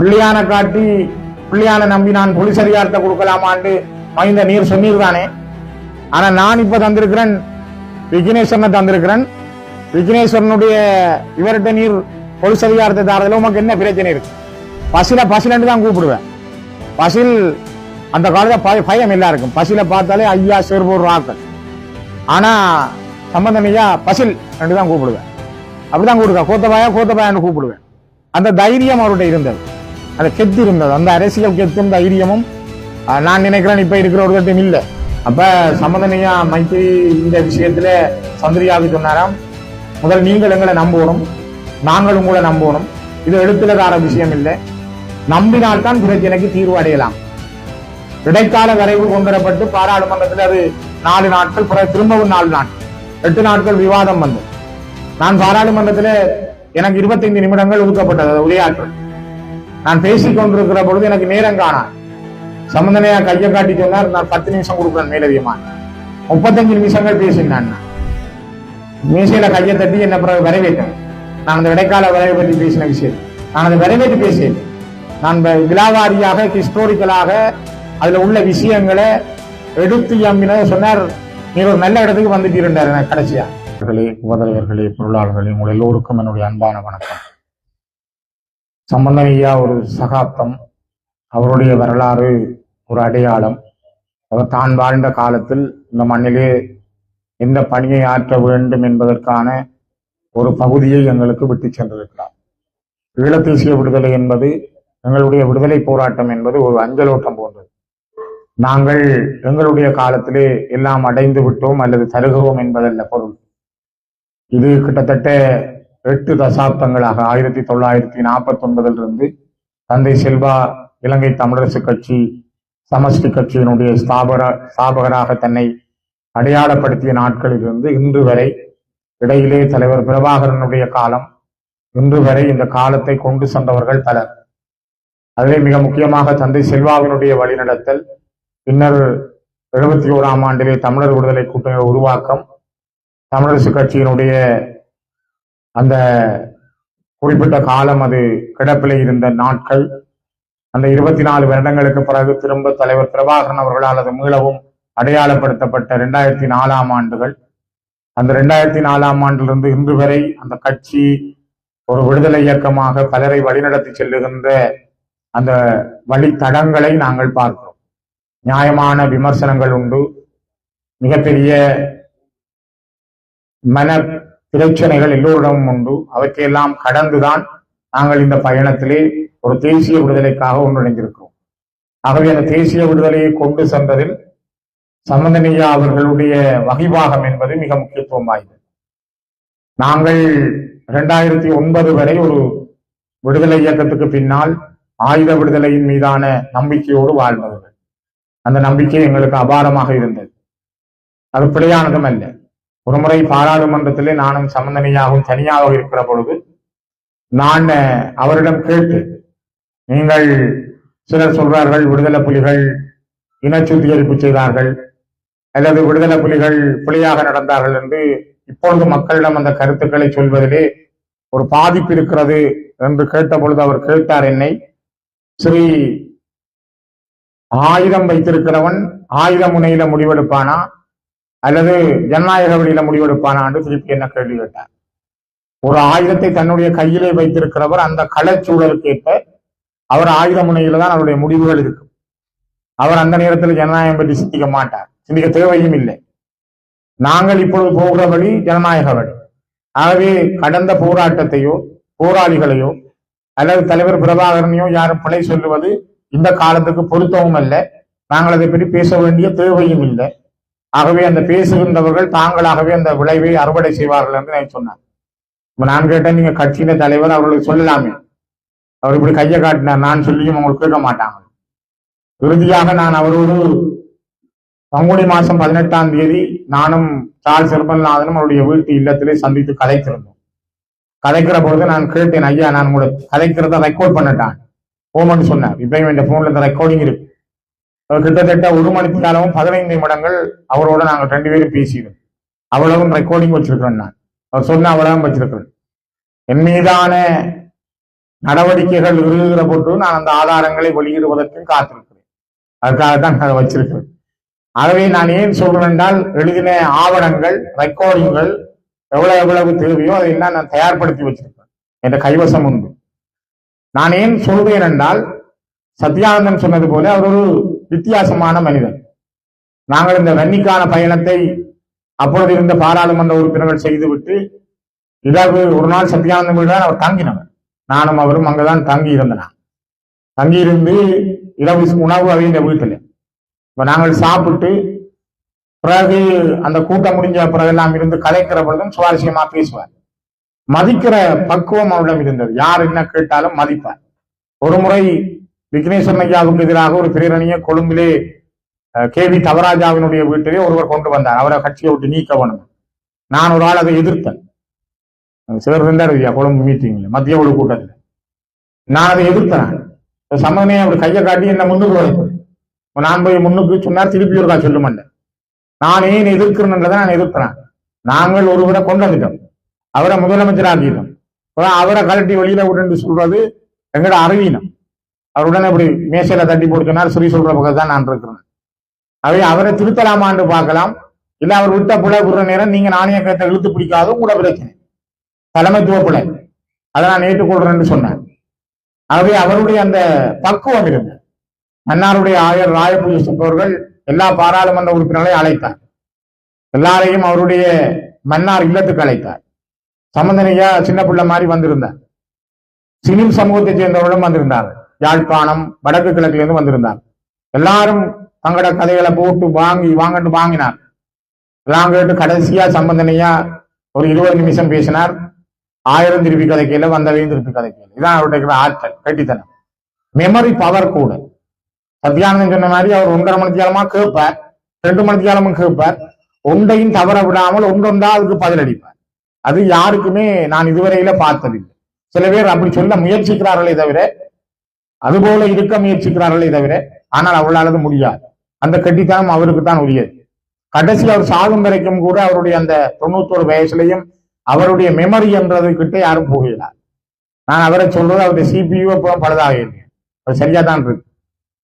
பிள்ளையான காட்டி பிள்ளையான நம்பி நான் போலீஸ் அதிகாரத்தை கொடுக்கலாமான்னு மைந்த நீர் சொன்னீர் தானே ஆனா நான் இப்ப தந்திருக்கிறேன் விக்னேஸ்வரனை தந்திருக்கிறேன். விக்னேஸ்வரனுடைய இவர்கிட்ட நீர் போலீஸ் அதிகாரத்தை தாரதில் உமக்கு என்ன பிரச்சனை இருக்கு? பசில பசிலன்னு தான் கூப்பிடுவேன். பசில் அந்த காலத்தில் பய- பயம் எல்லாருக்கும் பசில பார்த்தாலே ஐயா சேர்போர் ராக்கள் ஆனா சம்பந்தம் ஐயா பசில் ரெண்டு தான் கூப்பிடுவேன். அப்படிதான் கூப்பிடுவேன். கோத்தபாயா கோத்தபாயான்னு கூப்பிடுவேன். அந்த தைரியம் அவருடைய இருந்தது. அதை கெத்து இருந்தது அந்த அரசியல் கெத்தும் தைரியமும் நான் நினைக்கிறேன் இப்ப இருக்கிற ஒரு இல்லை. அப்ப சமதனையா மைத்திரி இந்த விஷயத்துல சந்திரியாவுக்கு சொன்னாராம் முதல் நீங்கள் எங்களை நம்பணும் நாங்களும் கூட நம்பணும் இது எழுத்துலதார விஷயம் இல்லை. நம்பினால்தான் பிரச்சனைக்கு தீர்வு அடையலாம். இடைக்கால வரைவு கொண்டுவரப்பட்டு பாராளுமன்றத்தில் அது நாலு நாட்கள் பிற திரும்பவும் நாலு நாட்கள் எட்டு நாட்கள் விவாதம் வந்தது. நான் பாராளுமன்றத்தில் எனக்கு இருபத்தைந்து நிமிடங்கள் ஒதுக்கப்பட்டது உரையாற்றல். நான் பேசிக் கொண்டிருக்கிற பொழுது எனக்கு நேரம் காணா. சம்பந்தனையா கையை காட்டி சொன்னார் நான் பத்து நிமிஷம் கொடுக்குறேன் மேலதிகமா. முப்பத்தஞ்சு நிமிஷங்கள் பேசினான் மீசையில கையை தட்டி என்ன பிறகு வரவேற்றேன். நான் அந்த இடைக்கால வரைவை பற்றி பேசின விஷயம். நான் அதை வரவேற்று பேசியேன் நான் விழாவாரியாக ஹிஸ்டோரிக்கலாக அதுல உள்ள விஷயங்களை எடுத்து எம்பின சொன்னார் நீ ஒரு நல்ல இடத்துக்கு வந்துட்டு இருந்தார் கடைசியா. அவர்களே உபதலைவர்களே பொருளாளர்களே உங்கள் எல்லோருக்கும் என்னுடைய அன்பான வணக்கம். சம்பந்தன் ஐயா ஒரு சகாப்தம் அவருடைய வரலாறு ஒரு அடையாளம். அவர் தான் வாழ்ந்த காலத்தில் இந்த மண்ணிலே எந்த பணியை ஆற்ற வேண்டும் என்பதற்கான ஒரு பகுதியை எங்களுக்கு விட்டு சென்றிருக்கிறார். ஈழத்தேசிய விடுதலை என்பது எங்களுடைய விடுதலை போராட்டம் என்பது ஒரு அஞ்சலோட்டம் போன்றது. நாங்கள் எங்களுடைய காலத்திலே எல்லாம் அடைந்து விட்டோம் அல்லது தருகிறோம் என்பதல்ல பொருள். இது கிட்டத்தட்ட எட்டு தசாப்தங்களாக ஆயிரத்தி தொள்ளாயிரத்தி நாற்பத்தி ஒன்பதிலிருந்து தந்தை செல்வா இலங்கை தமிழரசு கட்சி சமஷ்டி கட்சியினுடைய ஸ்தாபர ஸ்தாபகராக தன்னை அடையாளப்படுத்திய நாட்களிலிருந்து இன்று வரை இடையிலே தலைவர் பிரபாகரனுடைய காலம் இன்று வரை இந்த காலத்தை கொண்டு சென்றவர்கள் பலர். அதிலே மிக முக்கியமாக தந்தை செல்வாவினுடைய வழிநடத்தல் பின்னர் எழுபத்தி ஓராம் ஆண்டிலே தமிழர் விடுதலை கூட்டணி உருவாக்கம் தமிழரசு கட்சியினுடைய அந்த குறிப்பிட்ட காலம் அது கிடப்பில் இருந்த நாட்கள். அந்த இருபத்தி நாலு வருடங்களுக்கு பிறகு திரும்ப தலைவர் பிரபாகரன் அவர்களால் அது மீளவும் அடையாளப்படுத்தப்பட்ட ரெண்டாயிரத்தி நாலாம் ஆண்டுகள். அந்த ரெண்டாயிரத்தி நாலாம் ஆண்டிலிருந்து இன்று வரை அந்த கட்சி ஒரு விடுதலை இயக்கமாக பலரை வழிநடத்தி செல்லுகின்ற அந்த வழித்தடங்களை நாங்கள் பார்க்கிறோம். நியாயமான விமர்சனங்கள் உண்டு. மிகப்பெரிய மன பிரச்சனைகள் எல்லோரிடமும் உண்டு. அவற்றையெல்லாம் கடந்துதான் நாங்கள் இந்த பயணத்திலே ஒரு தேசிய விடுதலைக்காக ஒன்றிணைந்திருக்கிறோம். ஆகவே அந்த தேசிய விடுதலையை கொண்டு சென்றதில் சம்பந்தனியா அவர்களுடைய வகிபாகம் என்பது மிக முக்கியத்துவம் வாய்ந்தது நாங்கள் இரண்டாயிரத்தி ஒன்பது வரை ஒரு விடுதலை இயக்கத்துக்கு பின்னால் ஆயுத விடுதலையின் மீதான நம்பிக்கையோடு வாழ்ந்தவர்கள். அந்த நம்பிக்கை எங்களுக்கு அபாரமாக இருந்தது. அது பிழையானதும் அல்ல. ஒருமுறை பாராளுமன்றத்திலே நானும் சம்பந்தனையாகவும் தனியாக இருக்கிற பொழுது நான் அவரிடம் கேட்டு நீங்கள் சிலர் சொல்றார்கள் விடுதலை புலிகள் இன சுத்திகரிப்பு செய்தார்கள் அல்லது விடுதலை புலிகள் புலியாக நடந்தார்கள் என்று இப்பொழுது மக்களிடம் அந்த கருத்துக்களை சொல்வதிலே ஒரு பாதிப்பு இருக்கிறது என்று கேட்ட பொழுது அவர் கேட்டார் என்னை ஸ்ரீ ஆயுதம் வைத்திருக்கிறவன் ஆயுத முனையில முடிவெடுப்பானா? அல்லது ஜனநாயக வழியில முடிவெடுப்பானா என்று திருப்பி என்ன கேள்வி கேட்டார். ஒரு ஆயுதத்தை தன்னுடைய கையிலே வைத்திருக்கிறவர் அந்த களச்சூழலுக்கு ஏற்ப அவர் ஆயுத முனையில தான் அவருடைய முடிவுகள் இருக்கும். அவர் அந்த நேரத்தில் ஜனநாயகம் பற்றி சிந்திக்க மாட்டார். சிந்திக்க தேவையும் இல்லை. நாங்கள் இப்பொழுது போகிற வழி ஜனநாயக வழி. ஆகவே கடந்த போராட்டத்தையோ போராளிகளையோ அல்லது தலைவர் பிரபாகரனையோ யாரும் பிழை சொல்லுவது இந்த காலத்துக்கு பொருத்தவும் அல்ல. நாங்கள் அதை பற்றி பேச வேண்டிய தேவையும் இல்லை. ஆகவே அந்த பேசுகின்றவர்கள் தாங்களாகவே அந்த விளைவை அறுவடை செய்வார்கள் என்று நான் சொன்னார் இப்ப நான் கேட்டேன் நீங்க கட்சியின் தலைவர் அவர்களுக்கு சொல்லலாமே. அவர் இப்படி கையை காட்டினார் நான் சொல்லியும் அவங்களுக்கு கேட்க மாட்டாங்க. இறுதியாக நான் அவரோடு பங்குனி மாசம் பதினெட்டாம் தேதி நானும் சார்ஸ் செல்வநாதனும் அவருடைய வீட்டு இல்லத்திலே சந்தித்து கதைத்திருந்தோம். கதைக்கிற பொழுது நான் கேட்டேன் ஐயா நான் உங்களை கதைக்கிறத ரெக்கார்ட் பண்ணட்டான். ஓமன் சொன்னார். இப்பயும் இந்த போன்ல இந்த ரெக்கார்டிங் இருக்கு. கிட்டத்தட்ட ஒரு மணிக்கு காலமும் பதினைந்து நிமிடங்கள் அவரோட நாங்கள் ரெண்டு பேரும் பேசினோம் அவ்வளவும் ரெக்கார்டிங் வச்சிருக்கிறேன் நான். அவர் சொன்ன அவ்வளவும் வச்சிருக்கிறேன். என் மீதான நடவடிக்கைகள் இறுகிற போட்டு நான் அந்த ஆதாரங்களை வெளியிடுவதற்கும் காத்திருக்கிறேன். அதுக்காகத்தான் நான் அதை வச்சிருக்கிறேன். ஆகவே நான் ஏன் சொல்றேன் என்றால் எழுதின ஆவணங்கள் ரெக்கார்டிங்கள் எவ்வளவு எவ்வளவு தேவையோ அதையெல்லாம் நான் தயார்படுத்தி வச்சிருக்கேன் என்ற கைவசம் உண்டு. நான் ஏன் சொல்வேன் என்றால் சத்யானந்தன் சொன்னது போல அவர் ஒரு வித்தியாசமான மனிதன். நாங்கள் இந்த வன்னிக்கான பயணத்தை அப்பொழுது இருந்த பாராளுமன்ற உறுப்பினர்கள் செய்துவிட்டு இரவு ஒரு நாள் சத்தியானந்தம் தான் அவர் தங்கினவர். நானும் அவரும் அங்கதான் தங்கி இருந்தனர் தங்கி இருந்து இரவு உணவு அவைந்த வீட்டில். இப்ப நாங்கள் சாப்பிட்டு பிறகு அந்த கூட்டம் முடிஞ்ச பிறகு நாம் இருந்து கலைக்கிற பொழுதும் சுவாரஸ்யமா பேசுவார். மதிக்கிற பக்குவம் அவரிடம் இருந்தது. யார் என்ன கேட்டாலும் மதிப்பார். ஒரு முறை விக்னேஸ்வரன் ஐயாவுக்கு எதிராக ஒரு பிரேரணியை கொழும்பிலே கே வி தவராஜாவினுடைய வீட்டிலே ஒருவர் கொண்டு வந்தார். அவரை கட்சியை விட்டு நீக்க வேணும் நான் ஒரு ஆள் அதை எதிர்த்தேன். சிலர் இருந்தார் ஐயா கொழும்பு மீட்டிங்ல மத்திய குழு கூட்டத்தில். நான் அதை எதிர்த்தேன். சம்மந்தமே அவர் கையை காட்டி என்ன முன்னுக்கு வைப்பேன் நான் போய் முன்னுக்கு சொன்னார் திருப்பி ஒருக்கா சொல்ல மாட்டேன். நான் ஏன் எதிர்க்கிறேன்றதை நான் எதிர்க்கிறேன் நாங்கள் ஒருவரை கொண்டு வந்துட்டோம். அவரை முதலமைச்சர் ஆக்கிட்டோம் அவரை கலட்டி வெளியில விட்டு சொல்றது எங்கட அறிவீனம் அவருடன் இப்படி மேசையில தட்டி போட்டு சொன்னார் ஸ்ரீ சொல்ற பக்கம் தான் நான் இருக்கிறேன். அவை அவரை திருத்தலாமான்னு பார்க்கலாம். இல்ல அவர் விட்ட புலை விடுற நேரம் நீங்க நாணயக்கத்தை இழுத்து பிடிக்காத கூட பிரச்சனை. தலைமைத்துவ புலை அதை நான் ஏற்றுக்கொள்றேன்னு சொன்னேன் ஆகவே அவருடைய அந்த பக்குவம் இருந்தது. மன்னாருடைய ஆயர் ராயபூஜை அவர்கள் எல்லா பாராளுமன்ற உறுப்பினர்களையும் அழைத்தார். எல்லாரையும் அவருடைய மன்னார் இல்லத்துக்கு அழைத்தார். சம்பந்தனையா சின்ன பிள்ளை மாதிரி வந்திருந்தார். சினிம் சமூகத்தை சேர்ந்தவர்களும் வந்திருந்தார்கள். யாழ்ப்பாணம் வடக்கு கிழக்குல இருந்து வந்திருந்தார். எல்லாரும் தங்களோட கதைகளை போட்டு வாங்கி வாங்கிட்டு வாங்கினார். எல்லாம் கேட்டு கடைசியா சம்பந்தனையா ஒரு இருபது நிமிஷம் பேசினார். ஆயிரம் திருப்பி கதைக்கையில வந்தவையும் திருப்பி கதைக்கையில் இதான் அவருடைய ஆற்றல் கட்டித்தனம். மெமரி பவர் கூட. சத்யானந்தன் சொன்ன மாதிரி அவர் ஒன்றரை மணித்தியாலமா கேட்பார். ரெண்டு மணித்தியாலமும் கேட்பார். ஒன்றையும் தவற விடாமல் ஒன்றொன்றா அதுக்கு பதிலளிப்பார் அது யாருக்குமே நான் இதுவரையில பார்த்ததில்லை. சில பேர் அப்படி சொல்ல முயற்சிக்கிறார்களே தவிர அதுபோல இருக்க முயற்சிக்கிறார்களே தவிர ஆனால் அவளாலது முடியாது. அந்த கட்டித்தனம் அவருக்கு தான் உரியது. கடைசி அவர் சாகும் வரைக்கும் கூட அவருடைய அந்த தொண்ணூத்தோரு வயசுலையும் அவருடைய மெமரி என்றது கிட்ட யாரும் போகிறார் நான் அவரை சொல்றது அவருடைய சிபியு இப்போ பழுதாக இருக்கேன் அது சரியா தான் இருக்கு.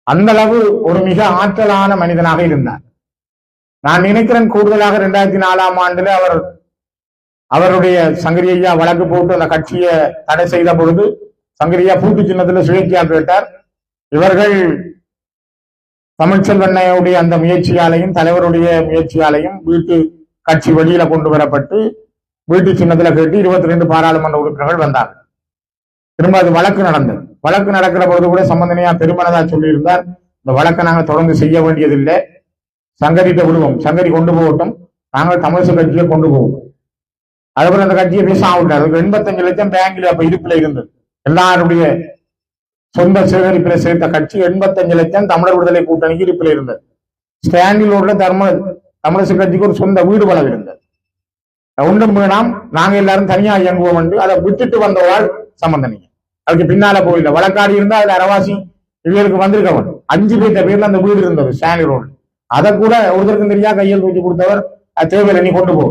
அந்த அளவு ஒரு மிக ஆற்றலான மனிதனாக இருந்தார். நான் நினைக்கிறேன் கூடுதலாக இரண்டாயிரத்தி நாலாம் ஆண்டுல அவர் அவருடைய சங்கரி ஐயா வழக்கு போட்டு அந்த கட்சியை தடை செய்த பொழுது சங்கரியா பூட்டு சின்னத்துல சுயேட்சையா போயிட்டார் இவர்கள் தமிழ்ச்செல்வண்ணையுடைய அந்த முயற்சியாலையும் தலைவருடைய முயற்சியாலையும் வீட்டு கட்சி வெளியில கொண்டு வரப்பட்டு வீட்டு சின்னத்துல கேட்டு இருபத்தி ரெண்டு பாராளுமன்ற உறுப்பினர்கள் வந்தார்கள் திரும்ப அது வழக்கு நடந்தது. வழக்கு நடக்கிற பொழுது கூட சம்பந்தனையா பெருமனதா சொல்லியிருந்தார். இந்த வழக்கை நாங்க தொடர்ந்து செய்ய வேண்டியதில்லை. சங்கரிட்ட விடுவோம். சங்கரி கொண்டு போகட்டும். நாங்கள் தமிழிசை கட்சியை கொண்டு போவோம். அதுக்கப்புறம் அந்த கட்சியை மிஸ் ஆகிட்டார் எண்பத்தஞ்சு லட்சம் பேங்க்ல அப்ப இருப்பில் இருந்தது. எல்லாருடைய சொந்த சேகரிப்பில் சேர்த்த கட்சி எண்பத்தஞ்சு லட்சம் தமிழர் விடுதலை கூட்டணிக்கு இருப்பில் இருந்தது. ஸ்டாண்டில் உள்ள தர்ம தமிழிசை கட்சிக்கு ஒரு சொந்த வீடு வளம் இருந்தது. ஒன்றும் வேணாம் நாங்க எல்லாரும் தனியா இயங்குவோம் என்று அதை விட்டுட்டு வந்தவாள் சம்பந்தனிங்க அதுக்கு பின்னால போயில வழக்காடி இருந்தா அதுல அரவாசி இவர்களுக்கு வந்திருக்கவன் அஞ்சு பேர்த்த பேர்ல அந்த வீடு இருந்தது ஸ்டாண்டி ரோடு அதை கூட ஒருத்தருக்கும் தெரியா கையில் தூக்கி கொடுத்தவர் தேவையில்லை நீ கொண்டு போ.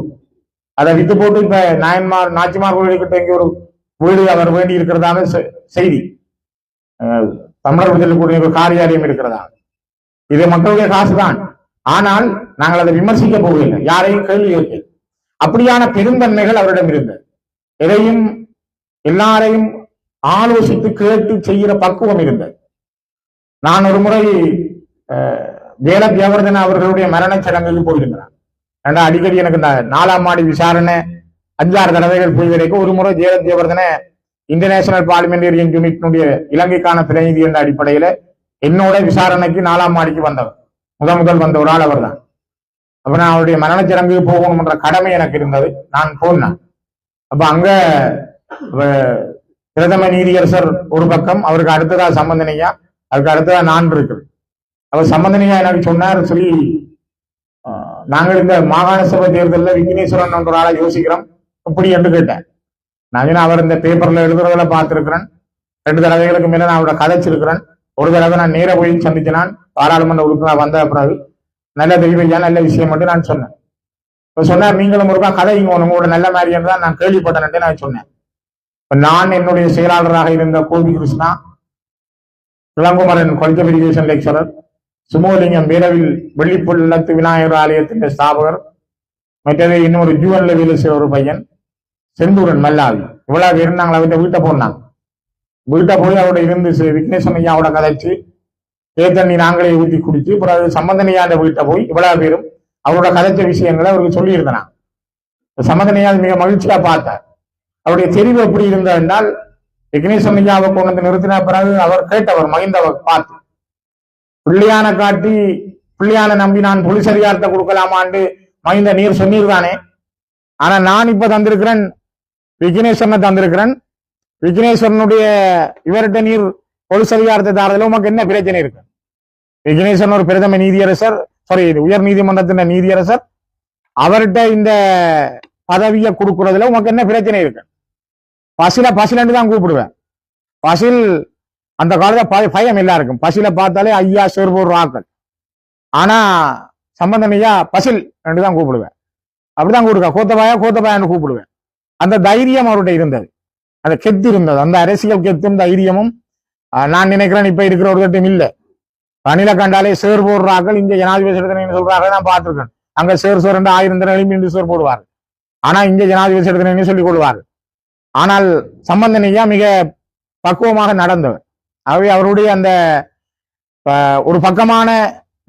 அதை வித்து போட்டு இப்ப நாயன்மார் நாச்சிமார் கோயிலுக்கிட்ட இங்க ஒரு வீடு அவர் வேண்டி இருக்கிறதாக செ- செய்தி. அஹ், தமிழர் விடுதலை கூடிய ஒரு காரியாலயம் இருக்கிறதா இது மக்களுடைய காசுதான். ஆனால் நாங்கள் அதை விமர்சிக்க போவதில்லை. யாரையும் கேள்வி கேட்கல அப்படியான பெருந்தன்மைகள் அவரிடம் இருந்தது. எதையும் எல்லாரையும் ஆலோசித்து கேட்டு செய்கிற பக்குவம் இருந்தது. நான் ஒரு முறை அஹ், வேல தேவர்தன அவர்களுடைய மரணச் சடங்குக்கு போயிருந்தேன். ஏன்னா அடிக்கடி எனக்கு இந்த நாலாம் மாடி விசாரணை அஞ்சாறு தடவைகள் புரிவதற்கு வரைக்கும் ஒரு முறை ஜெயலலிதா ஜெயவர்தன இன்டர்நேஷனல் பார்லிமெண்டேரியன் யூனிட்னுடைய இலங்கைக்கான பிரதிநிதி என்ற அடிப்படையில என்னோட விசாரணைக்கு நாலாம் மாடிக்கு வந்தவர். முத முதல் வந்த ஒரு ஆள் அவர் தான் அப்ப நான் அவருடைய மரணச் போகணும்ன்ற கடமை எனக்கு இருந்தது. நான் போனேன். அப்ப அங்க பிரதம நீதியரசர் ஒரு பக்கம் அவருக்கு அடுத்ததா சம்பந்தனையா அதுக்கு அடுத்ததா நான் இருக்கு அவர் சம்பந்தனையா எனக்கு சொன்னார் சொல்லி ஆஹ், நாங்கள் இந்த மாகாண சபை தேர்தலில் விக்னேஸ்வரன் என்ற ஒரு ஆளை யோசிக்கிறோம். இப்படி என்று கேட்டேன். நவீன அவர் இந்த பேப்பர்ல எழுதுறதுல பார்த்திருக்கிறேன். ரெண்டு தடவைகளுக்கு மேல நான் அவரோட கதைச்சிருக்கிறேன். ஒரு தடவை நான் நேர போய் சந்திச்சினான். பாராளுமன்ற உறுப்பினர் வந்த பிறகு நல்ல தெளிவையா நல்ல விஷயம் மட்டும் நான் சொன்னேன். இப்போ சொன்னார் நீங்களும் ஒருக்கா கதை உங்களோட நல்ல மாதிரி தான் நான் கேள்விப்பட்டேன் நான் சொன்னேன். இப்போ நான் என்னுடைய செயலாளராக இருந்த கோபி கிருஷ்ணா இளங்குமரன் கொல்கப் இரிகேஷன் லெக்சரர் சுமோலிங்கம் வீரவில் வெள்ளிப்புள்ளத்து விநாயகர் ஆலயத்தின் ஸ்தாபகர் மற்றது இன்னொரு ஜூவன் வேலை ஒரு பையன் செந்தூரன் மல்லாவி. இவ்வளவு இருந்தாங்களா? நாங்கள் அவர்கிட்ட வீட்டை போனாங்க வீட்டை போய் அவரோட இருந்து சி- விக்னேஸ்வரன் ஐயாவோட கதைச்சு ஏத்தண்ணி நாங்களே ஊத்தி குடிச்சு பிறகு சம்பந்தனையாண்ட வீட்டை போய் இவ்வளவு பேரும் அவரோட கதைச்ச விஷயங்களை அவருக்கு சொல்லியிருந்தேன். சம்பந்தனையால் மிக மகிழ்ச்சியா பார்த்தார். அவருடைய தெரிவு எப்படி இருந்தது என்றால் விக்னேஸ்வரன் ஐயாவை கொண்டு வந்து நிறுத்தின பிறகு அவர் கேட்டவர் மகிந்தவர் பார்த்து பிள்ளையான காட்டி பிள்ளையான நம்பி நான் போலீஸ் அதிகாரத்தை கொடுக்கலாமான்னு மகிந்த நீர் சொன்னீர்தானே. ஆனா நான் இப்ப தந்திருக்கிறேன் விக்னேஸ்வரனை தந்திருக்கிறேன். விக்னேஸ்வரனுடைய இவர்கிட்ட நீர் போலீஸ் அதிகாரத்தை தாரதில் உமக்கு என்ன பிரச்சனை இருக்கு? விக்னேஸ்வரன் ஒரு பிரதம நீதியரசர் சாரி உயர் நீதிமன்றத்தின் நீதியரசர். அவர்கிட்ட இந்த பதவியை கொடுக்கறதுல உமக்கு என்ன பிரச்சனை இருக்கு? பசில பசிலன்னு தான் கூப்பிடுவேன். பசில் அந்த காலத்துல பயம் பயம் எல்லாருக்கும் பசில பார்த்தாலே ஐயா சிறுபூர் ஆக்கள். ஆனா சம்பந்தம் ஐயா பசில் என்று தான் கூப்பிடுவேன். அப்படிதான் கூப்பிடுவேன். கோத்தபாயா கோத்தபாயான்னு கூப்பிடுவேன். அந்த தைரியம் அவர்கிட்ட இருந்தது. அந்த கெத்து இருந்தது. அந்த அரசியல் கெத்தும் தைரியமும் நான் நினைக்கிறேன் இப்ப இருக்கிற ஒரு கட்டம் இல்ல. ரணில கண்டாலே சேர் போடுறார்கள். இங்க ஜனாதிபதி சொல்றாங்க நான் பார்த்திருக்கேன். அங்க சேர் சோர் என்று ஆயிரம் தினம் இன்று சோர் போடுவார் ஆனா இங்க ஜனாதிபதி எடுத்தனு சொல்லிக் கொள்வார் ஆனால் சம்பந்தனையா மிக பக்குவமாக நடந்தவர். ஆகவே அவருடைய அந்த ஒரு பக்கமான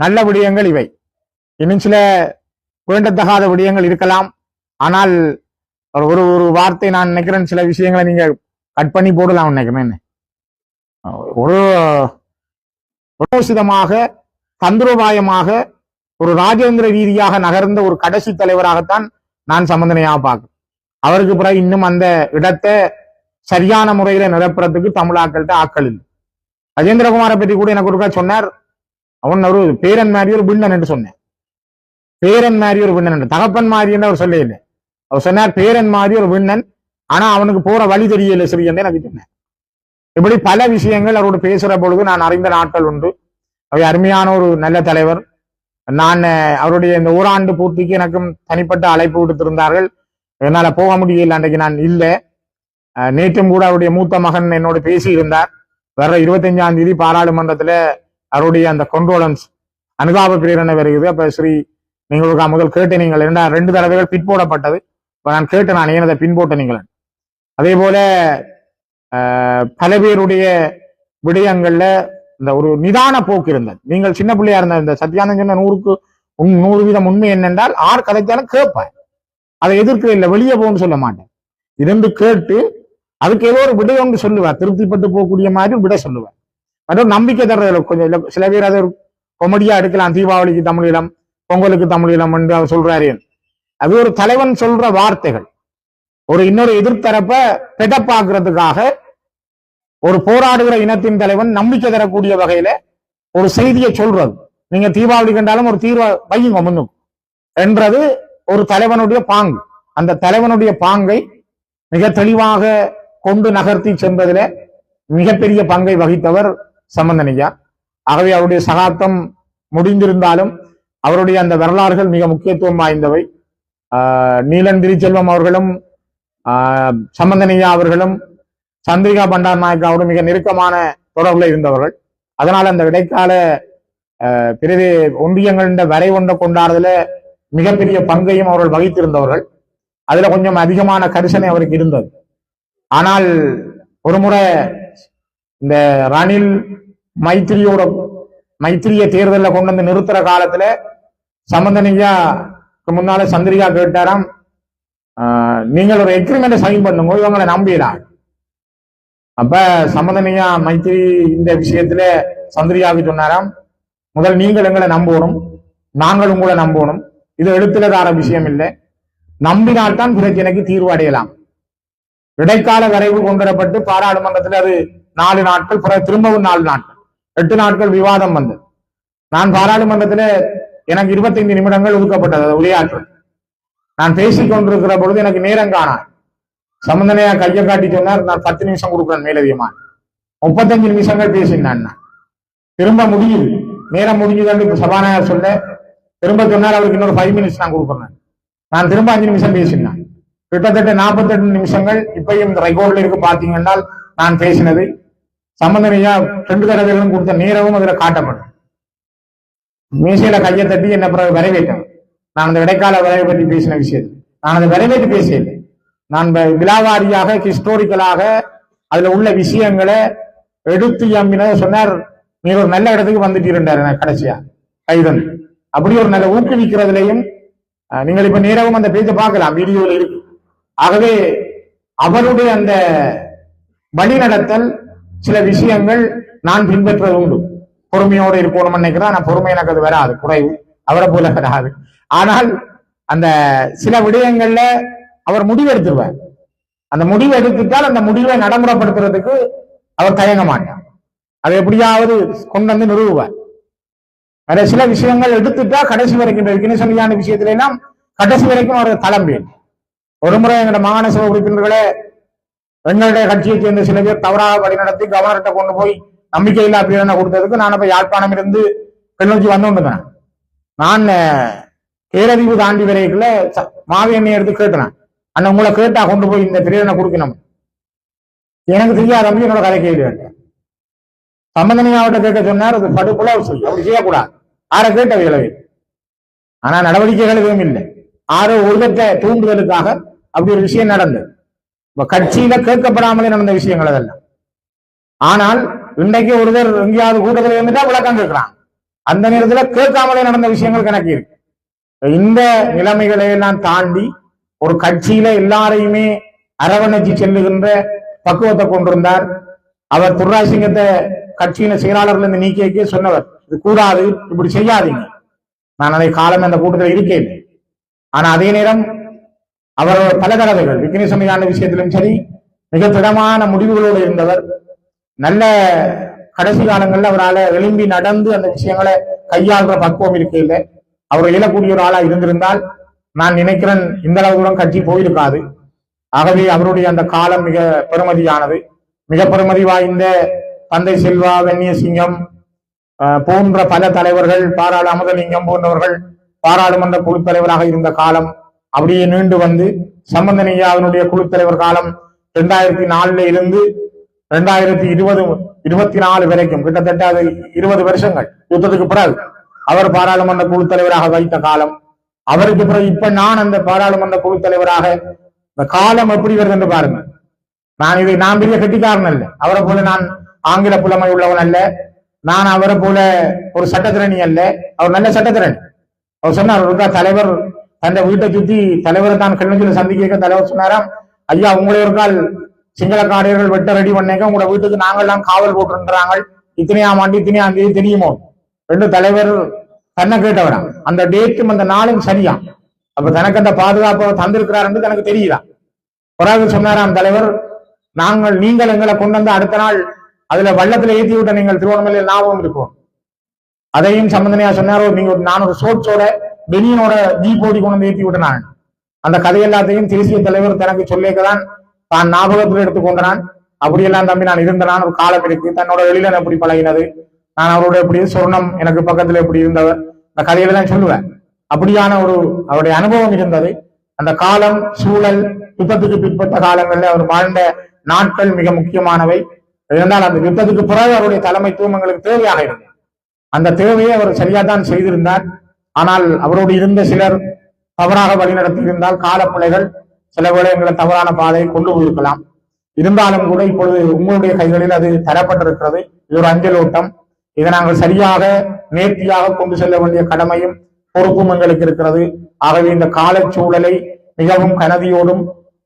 நல்ல விடயங்கள் இவை. இன்னும் சில வேண்டத்தகாத விடயங்கள் இருக்கலாம். ஆனால் ஒரு- ஒரு ஒரு வார்த்தை நான் நினைக்கிறேன் சில விஷயங்களை நீங்க கட் பண்ணி போடலாம் நினைக்கிறேன். ஒரு உரோசிதமாக தந்திரோபாயமாக ஒரு ராஜேந்திர ரீதியாக நகர்ந்த ஒரு கடைசி தலைவராகத்தான் நான் சம்பந்தனையாக பார்க்கிறேன். அவருக்கு பிறகு இன்னும் அந்த இடத்தை சரியான முறையில நிரப்புறதுக்கு தமிழாக்கள்கிட்ட ஆக்கள் இல்லை. ராஜேந்திரகுமாரை பற்றி கூட எனக்கு ஒருக்கா சொன்னார். அவன் ஒரு பேரன் மாதிரி ஒரு பின்னன் என்று சொன்னேன் பேரன் மாதிரி ஒரு விண்ணன் என்று. தகப்பன் மாதிரி என்று அவர் சொல்ல இல்லை அவர் சொன்னார் பேரன் மாதிரி ஒரு விண்ணன். ஆனா அவனுக்கு போற வழி தெரியல சரி எனக்கு சொன்னேன் இப்படி பல விஷயங்கள் அவரோடு பேசுற பொழுது நான் அறிந்த நாட்கள் உண்டு. அவை அருமையான ஒரு நல்ல தலைவர். நான் அவருடைய இந்த ஓராண்டு பூர்த்திக்கு எனக்கும் தனிப்பட்ட அழைப்பு விடுத்திருந்தார்கள். என்னால போக முடியல அன்றைக்கு நான் இல்லை. நேற்றும் கூட அவருடைய மூத்த மகன் என்னோடு பேசி இருந்தார் வர்ற இருபத்தஞ்சாம் தேதி பாராளுமன்றத்துல அவருடைய அந்த கொண்டோலன்ஸ் அனுதாப பிரேரணை வருகிறது. அப்ப ஸ்ரீ நீங்கள் முதல் கேட்டு நீங்கள் ரெண்டு தடவைகள் பிற்போடப்பட்டது இப்ப நான் கேட்டு நான் ஏன் அதை பின்போட்ட நீங்கள்? அதே போல பல பேருடைய விடயங்கள்ல இந்த ஒரு நிதான போக்கு இருந்தது. நீங்கள் சின்ன பிள்ளையா இருந்த இந்த சத்யானந்த் சொன்ன நூறுக்கு நூறு வீதம் உண்மை என்னென்றால் ஆர் கதைச்சாலும் கேட்பேன் அதை எதிர்க்க இல்லை வெளியே போகணும்னு சொல்ல மாட்டேன். இருந்து கேட்டு அதுக்கு ஏதோ ஒரு விடை ஒன்று சொல்லுவேன் திருப்திப்பட்டு போகக்கூடிய மாதிரி விடை சொல்லுவேன் மற்றும் நம்பிக்கை தர்றதில்ல கொஞ்சம் சில பேர் அதை ஒரு கொமெடியா எடுக்கலாம். தீபாவளிக்கு தமிழீழம் பொங்கலுக்கு தமிழீழம் என்று அவர் சொல்றாரு. அது ஒரு தலைவன் சொல்ற வார்த்தைகள். ஒரு இன்னொரு எதிர்த்தரப்ப பெடப்பாக்குறதுக்காக ஒரு போராடுகிற இனத்தின் தலைவன் நம்பிக்கை தரக்கூடிய வகையில ஒரு செய்தியை சொல்றது. நீங்க தீபாவளி கண்டாலும் ஒரு தீர்வை வையுங்க முன்னுக்கு என்றது ஒரு தலைவனுடைய பாங்கு. அந்த தலைவனுடைய பாங்கை மிக தெளிவாக கொண்டு நகர்த்தி சென்றதில மிகப்பெரிய பங்கை வகித்தவர் சம்பந்தனையா. ஆகவே அவருடைய சகாப்தம் முடிந்திருந்தாலும் அவருடைய அந்த வரலாறுகள் மிக முக்கியத்துவம் வாய்ந்தவை. நீலன் திருச்செல்வம் அவர்களும் ஆஹ் சம்பந்தனையா அவர்களும் சந்திரிகா பண்டார் நாயக்காவோடு மிக நெருக்கமான தொடர்பில் இருந்தவர்கள். அதனால் அந்த இடைக்கால ஆஹ் பிறகு ஒன்றியங்கள் வரை ஒன்றை கொண்டாடுதல மிகப்பெரிய பங்கையும் அவர்கள் வகித்திருந்தவர்கள். அதுல கொஞ்சம் அதிகமான கரிசனை அவருக்கு இருந்தது. ஆனால் ஒரு முறை இந்த ரணில் மைத்திரியோட மைத்திரிய தேர்தலில் கொண்டு வந்து நிறுத்துற காலத்துல சம்பந்தனையா முன்னால சந்திரிகா கேட்டாராம் நீங்கள் ஒரு எக்ரிமெண்ட் சைன் பண்ணுங்க இவங்களை நம்பிடலாம். அப்ப சம்பந்தனையா மைத்திரி இந்த விஷயத்துல சந்திரிகாவுக்கு சொன்னாராம் முதல் நீங்கள் எங்களை நம்பணும் நாங்கள் உங்களை நம்பணும். இது எழுத்துல தார விஷயம் இல்லை நம்பினால்தான் பிரச்சனைக்கு தீர்வு அடையலாம். இடைக்கால வரைவு கொண்டுவரப்பட்டு பாராளுமன்றத்தில் அது நாலு நாட்கள் திரும்பவும் நாலு நாட்கள். எட்டு நாட்கள் விவாதம் வந்தது நான் பாராளுமன்றத்தில் எனக்கு இருபத்தைந்து நிமிடங்கள் ஒதுக்கப்பட்டது. அது உரையாற்று நான் பேசிக் கொண்டிருக்கிற பொழுது எனக்கு நேரம் காணாது சம்பந்தனையா கையை காட்டி சொன்னார் நான் பத்து நிமிஷம் கொடுக்குறேன் மேலதிகமா முப்பத்தஞ்சு நிமிஷங்கள் பேசினான் திரும்ப முடியுது. நேரம் முடிஞ்சுதான் இப்ப சபாநாயகர் சொல்ல திரும்ப சொன்னார் அவருக்கு இன்னொரு ஃபைவ் மினிட்ஸ் நான் கொடுக்குறேன். நான் திரும்ப அஞ்சு நிமிஷம் பேசினேன். கிட்டத்தட்ட 48 நிமிஷங்கள் இப்பயும் இந்த ரெக்கார்ட்ல இருக்கு பாத்தீங்கன்னா நான் பேசினது. சம்பந்தனையா ரெண்டு தடவைகளும் கொடுத்த நேரமும் அதுல காட்டப்படும். மீசையில கையை தட்டி என்ன பிறகு வரவேற்றேன். நான் அந்த இடைக்கால விளைவு பற்றி பேசின விஷயம். நான் அதை வரவேற்று பேசவில்லை நான் விழாவாரியாக விலாவாரியாக ஹிஸ்டோரிக்கலாக அதுல உள்ள விஷயங்களை எடுத்து எம்பின சொன்னார் நீ ஒரு நல்ல இடத்துக்கு வந்துட்டு இருந்தார் கடைசியா. கைதன். அப்படி ஒரு நல்ல ஊக்குவிக்கிறதுலையும் நீங்கள் இப்ப நேரவும் அந்த பேஜை பார்க்கலாம் வீடியோல இருக்கு. ஆகவே அவருடைய அந்த வழிநடத்தல் சில விஷயங்கள் நான் பின்பற்றது உண்டு பொறுமையோடு இருக்கணும்னு நினைக்கிறேன் ஆனா பொறுமை எனக்கு அது வராது. குறைவு. அவரை போல வராது. ஆனால் அந்த சில விடயங்கள்ல அவர் முடிவு எடுத்துருவார் அந்த முடிவு எடுத்துட்டால் அந்த முடிவை நடைமுறைப்படுத்துறதுக்கு அவர் தயங்க மாட்டார். அதை எப்படியாவது கொண்டு வந்து நிறுவுவார். வேற சில விஷயங்கள் எடுத்துட்டா கடைசி வரைக்கும் இந்த சொல்லியான விஷயத்துல எல்லாம் கடைசி வரைக்கும் அவர் தளம்பேன் ஒரு முறை எங்களோட மாகாண சபை உறுப்பினர்களே எங்களுடைய கட்சியை சேர்ந்த சில பேர் தவறாக வழிநடத்தி கவர்னர்கிட்ட கொண்டு போய் நம்பிக்கையில்லா பிரேரணை கொடுத்ததுக்கு நான் இப்ப யாழ்ப்பாணம் இருந்து கிளிநொச்சி வந்து நான் பேரறிவு தாண்டி வரைக்குள்ள மாவி எண்ணெய் எடுத்து கேட்டுனேன் அண்ணன் உங்களை கேட்டா கொண்டு போய் இந்த பிரேரணை கொடுக்கணும். எனக்கு தெரியாத தம்பி என்னோட கதை கேள்வி கேட்டேன் சம்பந்தனையாவட்ட கேட்க சொன்னார் அது படுப்புல சொல்லி அப்படி செய்யக்கூடாது. ஆரை கேட்ட விளைவு ஆனா நடவடிக்கைகள் எதுவும் இல்லை. ஆரோ ஒருதற்ற தூண்டுதலுக்காக அப்படி ஒரு விஷயம் நடந்தது. இப்ப கட்சியில கேட்கப்படாமலே நடந்த விஷயங்கள் அதெல்லாம். ஆனால் இன்றைக்கு ஒருவர் எங்கேயாவது கூட்டத்தில் இருந்துட்டா விளக்கம் கேட்கிறான். அந்த நேரத்துல கேட்காமலே நடந்த விஷயங்கள் கணக்கு இருக்கு. இந்த நிலைமைகளை எல்லாம் தாண்டி ஒரு கட்சியில எல்லாரையுமே அரவணைச்சு செல்லுகின்ற பக்குவத்தை கொண்டிருந்தார். அவர் துர்ராசிங்கத்தை கட்சியின கட்சியின் செயலாளர்கள் இருந்து நீக்கிய சொன்னவர் இது கூடாது இப்படி செய்யாதீங்க. நான் அதை காலம் அந்த கூட்டத்தில் இருக்கேன். ஆனா அதே நேரம் அவர் பல தடவைகள் விக்னேஸ்வரியான விஷயத்திலும் சரி மிக திடமான முடிவுகளோடு இருந்தவர் நல்ல கடைசி காலங்கள்ல அவரால் எழும்பி நடந்து அந்த விஷயங்களை கையாளுற பக்குவம் இருக்கையில் அவர் இயலக்கூடிய ஒரு ஆளா இருந்திருந்தால் நான் நினைக்கிறேன் இந்த அளவு தூரம் கட்சி போயிருக்காது. ஆகவே அவருடைய அந்த காலம் மிக பெருமதியானது. மிக பெருமதி வாய்ந்த தந்தை செல்வா வெண்ணியசிங்கம் போன்ற பல தலைவர்கள் பாராளு அமுதலிங்கம் போன்றவர்கள் பாராளுமன்ற குழு தலைவராக இருந்த காலம் அப்படியே நீண்டு வந்து சம்பந்தனையாவினுடைய குழு தலைவர் காலம் ரெண்டாயிரத்தி நாலுல இருந்து ரெண்டாயிரத்தி இருபது இருபத்தி நாலு வரைக்கும் கிட்டத்தட்ட அது இருபது வருஷங்கள் யுத்தத்துக்கு பிறகு அவர் பாராளுமன்ற குழு தலைவராக வைத்த காலம். அவருக்கு பிறகு இப்ப நான் அந்த பாராளுமன்ற குழு தலைவராக இந்த காலம் எப்படி வருது என்று பாருங்க. நான் இதை நான் பெரிய கெட்டிக்காரன் அல்ல. அவரை போல நான் ஆங்கில புலமை உள்ளவன் அல்ல. நான் அவரை போல ஒரு சட்டத்திரணி அல்ல. அவர் நல்ல சட்டத்திரணி அவர் சொன்னார் தலைவர் தன் வீட்டை சுத்தி தலைவரை தான் கிழமையில் சந்திக்க தலைவர் சொன்னாராம். ஐயா உங்களை ஒரு கால் சிங்களக்காரர்கள் வெட்ட ரெடி பண்ணேங்க. உங்களோட வீட்டுக்கு நாங்கள்லாம் காவல் போட்டுன்றாங்க இத்தனையாம் ஆண்டு இத்தனையாம் தேதி தெரியுமோ? ரெண்டு தலைவர் தன்னை கேட்டவராம் அந்த டேட்டும் அந்த நாளும் சரியா? அப்ப தனக்கு அந்த பாதுகாப்பை தந்திருக்கிறார் தனக்கு தெரியுதா? பிறகு சொன்னாராம் தலைவர் நாங்கள் நீங்கள் எங்களை கொண்டு வந்து அடுத்த நாள் அதுல வள்ளத்துல ஏத்தி விட்ட நீங்கள் திருவண்ணாமலையில் ஞாபகம் இருக்கும் அதையும் சம்பந்தனையா சொன்னாரோ நீங்க ஒரு- நான் ஒரு ஷோட்ஸோட பெனியனோட ஜீப் கொண்டு வந்து ஏத்தி விட்டேன் நான் அந்த கதை எல்லாத்தையும் தேசிய தலைவர் தனக்கு சொல்லிக்கதான் தான் ஞாபகத்தில் எடுத்துக்கொண்டான் அப்படியெல்லாம் தம்பி நான் இருந்தனான் ஒரு காலம் இருக்கு தன்னோட வெளியில எப்படி பழகினது. நான் அவரோட எப்படி சொர்ணம் எனக்கு பக்கத்துல எப்படி இருந்தவர் அந்த கதையில தான் சொல்லுவேன். அப்படியான ஒரு அவருடைய அனுபவம் இருந்தது. அந்த காலம் சூழல் யுத்தத்துக்கு பிற்பட்ட காலங்களில் அவர் வாழ்ந்த நாட்கள் மிக முக்கியமானவை. இருந்தால் அந்த யுத்தத்துக்கு பிறகு அவருடைய தலைமைத்துவம் எங்களுக்கு தேவையாக இருந்தது. அந்த தேவையை அவர் சரியாதான் செய்திருந்தார். ஆனால் அவரோடு இருந்த சிலர் தவறாக வழிநடத்தி இருந்தால் காலப்பிள்ளைகள் சில வேளை எங்களை தவறான பாதையை கொண்டு போயிருக்கலாம். இருந்தாலும் கூட இப்பொழுது உங்களுடைய கைகளில் அது தரப்பட்டிருக்கிறது. இது ஒரு அஞ்சல் ஓட்டம் இதை நாங்கள் சரியாக நேர்த்தியாக கொண்டு செல்ல வேண்டிய கடமையும் பொறுப்பும் எங்களுக்கு இருக்கிறது. ஆகவே இந்த காலச்சூழலை மிகவும் கனதியோடும்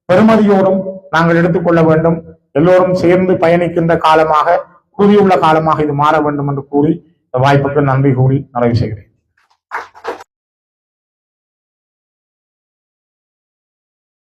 பெருமதியோடும் நாங்கள் எடுத்துக்கொள்ள வேண்டும். எல்லோரும் சேர்ந்து பயணிக்கின்ற காலமாக கூறியுள்ள காலமாக இது மாற வேண்டும் என்று கூறி இந்த வாய்ப்புக்கு நன்றி கூறி நிறைவு செய்கிறேன்.